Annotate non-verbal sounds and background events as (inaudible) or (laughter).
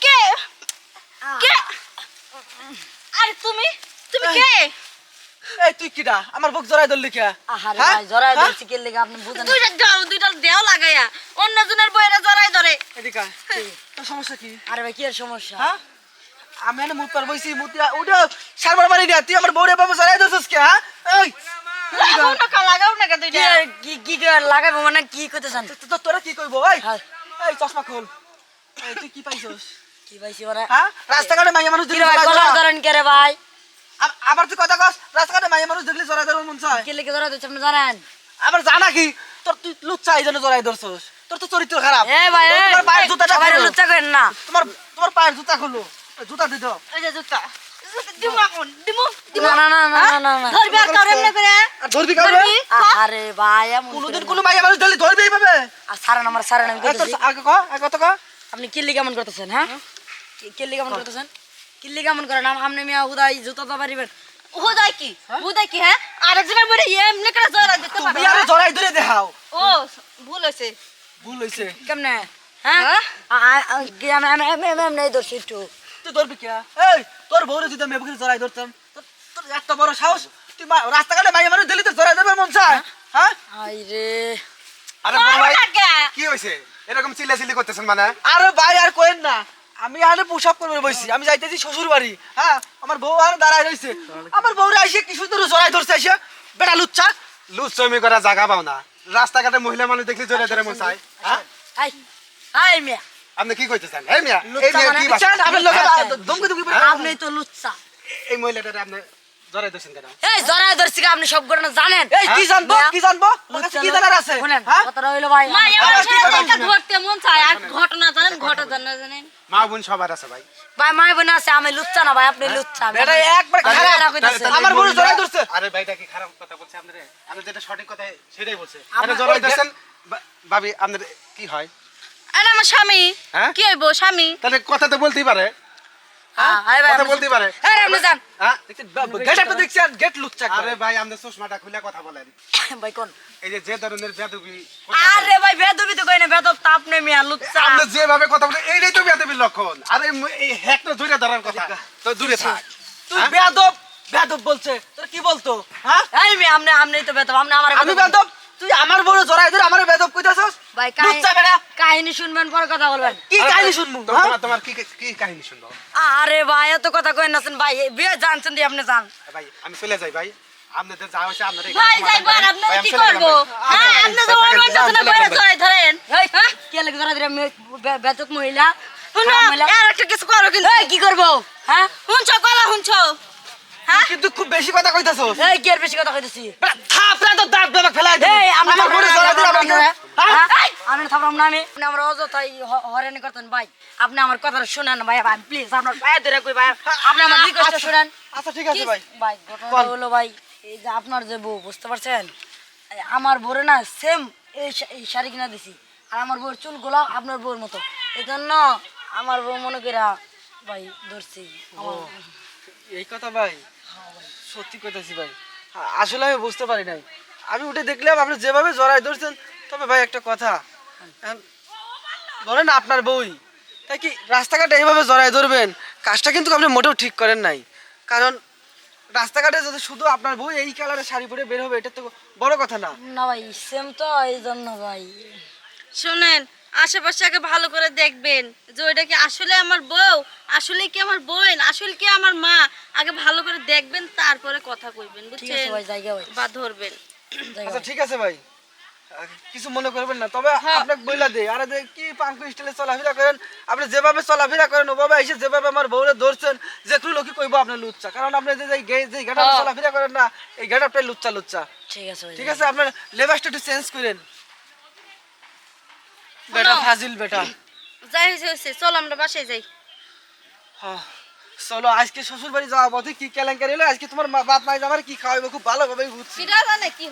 কে? কে? আরে তুমি? তুমি কে? এই তুই কিডা? আমার বুক জড়াই ধরলি কে? আহারে হ্যাঁ? ভাই জরাই হ্যাঁ? দিচ্ছি কে লেগে আপনি বুঝেন দুইটা দাও দুইটা দেও লাগাইয়া অন্য জনের বইরা জড়াই ধরে। এদিকে। তোর সমস্যা কি? আরে ভাই কি এর সমস্যা? হ্যাঁ? আমি এনে মুখ পার বইছি দিয়া উঠে সারবার মারি না তুই আমার বউরে বাবা জড়াই ধরছিস কে হ্যাঁ? এই! লাগাও না কা লাগাও না কা কি দুইটা কি কি লাগাবো মানে কি করতেছেন? তো- তো- তোরা কি কইবো? এই! হ্যাঁ। এই চশমা খোল। তুই কি পাইছস? কি পাইছি মানে? হ্যাঁ? রাস্তাঘাটে মাইয়া মানুষ কি ভাই কলার ধরেন কে রে ভাই আবার তুই কথা কস রাস্তাঘাটে মাইয়া মানুষ দেখলে জড়াই ধরবো মন চায়। কে লেগে ধরা দিচ্ছে আপনি জানেন? আবার জানা কি? তোর তুই লুচ্চা এই জন্য জড়াই ধরছস। তোর তো চরিত্র খারাপ। এ ভাই তোমার পায়ের জুতাটা সবাই লুচ্চা করেন না। তোমার তোমার পায়ের জুতা খোলো। জুতা এই যে আর কাউরে ধরবি? আরে ভাই কোনোদিন কোনো মাইয়া মানুষ ধরলে ধরবি এইভাবে। আর সারেন আমার সারেন আমি এই তোর করতেছি আগে ক আগে তো ক। আপনি কিল্লি কেমন করতেছেন হ্যাঁ? কিল্লি কেমন করতেছেন? কিল্লি কেমন করেন? আপনি মিয়া উদাই জুতা তো পারিবেন হুদাই কি? হুদাই কি হ্যাঁ? আরেকজনের বইরা এমনি করে জড়াই দিতে তুমি পারো আরে জড়াই ধরে দেখাও। ও ভুল হইছে। ভুল হইছে। কেমনে? হ্যাঁ? হ্যাঁ? আমি আমি আমি আমি ধরছি একটু। তুই ধরবি কে? এই তোর বউরে যদি আমি এবারে জড়াই ধরতাম তোর এত বড় সাহস তুই রাস্তাঘাটে মাইয়া মানুষ দিলি তো জড়াই দেবে মন চায়। হ্যাঁ? আই রে আরে বড় ভাই। কে? হয়েছে এরকম চিল্লাচিল্লি করতেছেন মানে? আরে ভাই আর কোয়েন না। আমি আরে পোশাক করবে বইছি আমি যাইতেছি শ্বশুর বাড়ি হ্যাঁ? আমার বউ আর দাঁড়ায় রইছে। আমার বউরে কি সুন্দর জড়াই ধরছে আইসে। বেটা লুচ্চা। লুজ চমি করা জায়গা পাও না। রাস্তাঘাটে মহিলা মানুষ দেখলে জোরে জোরে মন চায় হ্যাঁ? আই আই মিয়া। আপনি কি কইতেছেন? এই মিয়া এই মিয়া মানে? কি বাসা চান? লোকে দমকে দমকে আপনি তো লুচ্চা। এই মহিলাটারে আপনি জড়াই দিয়েছেন কেন? এই জরাই ধরছি কি আপনি সব ঘটনা জানেন। এই কি জানব? কি জানব? কাছে কি জানার আছে? শুনেন হ্যাঁ? কথাটা হইল ভাই। মা আমি- এবার আবার কি ছেলে করবেন? দেখে ধরতে মন চায় আর ঘটনা জানেন ঘটনা জানেন মা বোন সবার আছে ভাই। ভাই মাই বোন আছে আমি লুচ্চা না ভাই আপনি লুচ্চা আমি- একবার খারাপ। খারাপ হইতাছে। তাহলে- আমার তাহলে বউরে ধরছে। আরে ভাইটা কি খারাপ কথা বলছে আপনারে? আপনি যেটা সঠিক কথা সেটাই বলছে। আপনি জড়াই দিয়েছেন ভাবি আপনার কি হয়? আর আমার স্বামী। হ্যাঁ? কি হইব স্বামী? তাহলে কথা তো বলতেই পারে। কথা আপনি- পারে। হ্যাঁ, আপনি যান। হ্যাঁ গেট আপনি দেখছেন গেট লুচ্চা আরে ভাই আমাদের চশমাটা খুলে কথা বলেন। (coughs) ভাই কোন? এই যে যে ধরনের বেদবি আরে ভাই বেদবি তো কই না বেদব তো আপনি মিয়া লুচ্চা আপনি যেভাবে কথা বলেন এইটাই তো বেদবির লক্ষণ। আরে ধরে ধরার কথা। তো দূরে থাক। তুই হ্যাঁ? বেয়াদব বেয়াদব বলছে তোর কি বলতো? হ্যাঁ? এই মিয়া আপনি আপনি তো বেদব আপনি আমার আমি তুই আমার বড় জড়াই ধরে আমার বেয়াদব কইতাছস? ভাই কাহিনী শুনবেন পরে কথা বলবেন। কি আরে কাহিনী তো হ্যাঁ? তোমার কি কি কাহিনী শুনব? আরে ভাই এত কথা কই নাছেন ভাই বিয়ে জানছেন দি আপনি জান ভাই আমি চলে যাই ভাই। আপনাদের যা আপনারা আপনারা কি করব। হ্যাঁ তো ধরেন। এই কে লাগে ধরা বেতক মহিলা। আর একটা কিছু করো কিন্তু। কি করব? হ্যাঁ? হুনছো কলা হুনছো হ্যাঁ? কিন্তু খুব বেশি কথা কইতাছস এই কি এর বেশি কথা কইতেছি? থাপড়া তো দাঁত বেবাক ফেলাই দে এই আমরা আমি থামলাম না আমি আমার অযথাই হ- হয়রানি করতেন ভাই। আপনি আমার কথাটা শুনেন ভাই প্লিজ আপনার পায়ে ধরে কই ভাই। আপনি আমার রিকোয়েস্ট শুনেন। আচ্ছা ঠিক আছে ভাই। ভাই ঘটনাটা হলো ভাই এই যে আপনার যে বউ বুঝতে পারছেন? আমার বউরে না সেম এই শাড়ি কিনা দিছি। আর আমার বউর চুলগুলো আপনার বউর মতো। এই জন্য আমার বউ মনে করা ভাই ধরছি। এই কথা ভাই। সত্যি কইতাছি ভাই। আসলে আমি বুঝতে পারি নাই। আমি উঠে দেখলাম আপনি যেভাবে জড়াই ধরছেন তবে ভাই একটা কথা। ধরেন আপনার বই। তাই কি রাস্তাঘাটে এইভাবে জড়াই ধরবেন? কাজটা কিন্তু আপনি মোটেও ঠিক করেন নাই। কারণ রাস্তাঘাটে যদি শুধু আপনার বই এই কালারের শাড়ি পরে বের হবে এটা তো বড় কথা না। না ভাই সেম তো এই জন্য ভাই। শুনেন আশেপাশে আগে ভালো করে দেখবেন যে ওইটা কি আসলে আমার বউ? আসলে কি আমার বোন? আসলে কি আমার মা? আগে ভালো করে দেখবেন তারপরে কথা কইবেন ঠিক আছে বুঝছেন? ভাই জায়গা ভাই। বা ধরবেন। আচ্ছা ঠিক আছে ভাই। কিছু মনে করবেন না। তবে হ্যাঁ। আপনাকে বইলা দেই। আরে দে কি পাঙ্কু স্টাইলে চলাফেরা করেন? আপনি যেভাবে চলাফেরা করেন ওভাবে এসে যেভাবে আমার বউরে ধরছেন যে কোনো লোকই কইবো আপনি লুচ্চা। কারণ আপনি যে যে গে- ঘাটা হ্যাঁ। চলাফেরা করেন না এই ঘাটাটাই লুচ্চা লুচ্চা। ঠিক আছে ঠিক আছে আপনার লেবাসটা একটু চেঞ্জ করেন। বেটা ফাজিল বেটা। যাই হয়েছে চল আমরা বাসায় যাই। হ্যাঁ, চলো আজকে শ্বশুর বাড়ি যাওয়া পথে কি কেলেঙ্কারি হলো? আজকে তোমার মা- বাপ মাই আমার কি খাওয়াইবো? খুব ভালোভাবে বুঝছি। জানে কি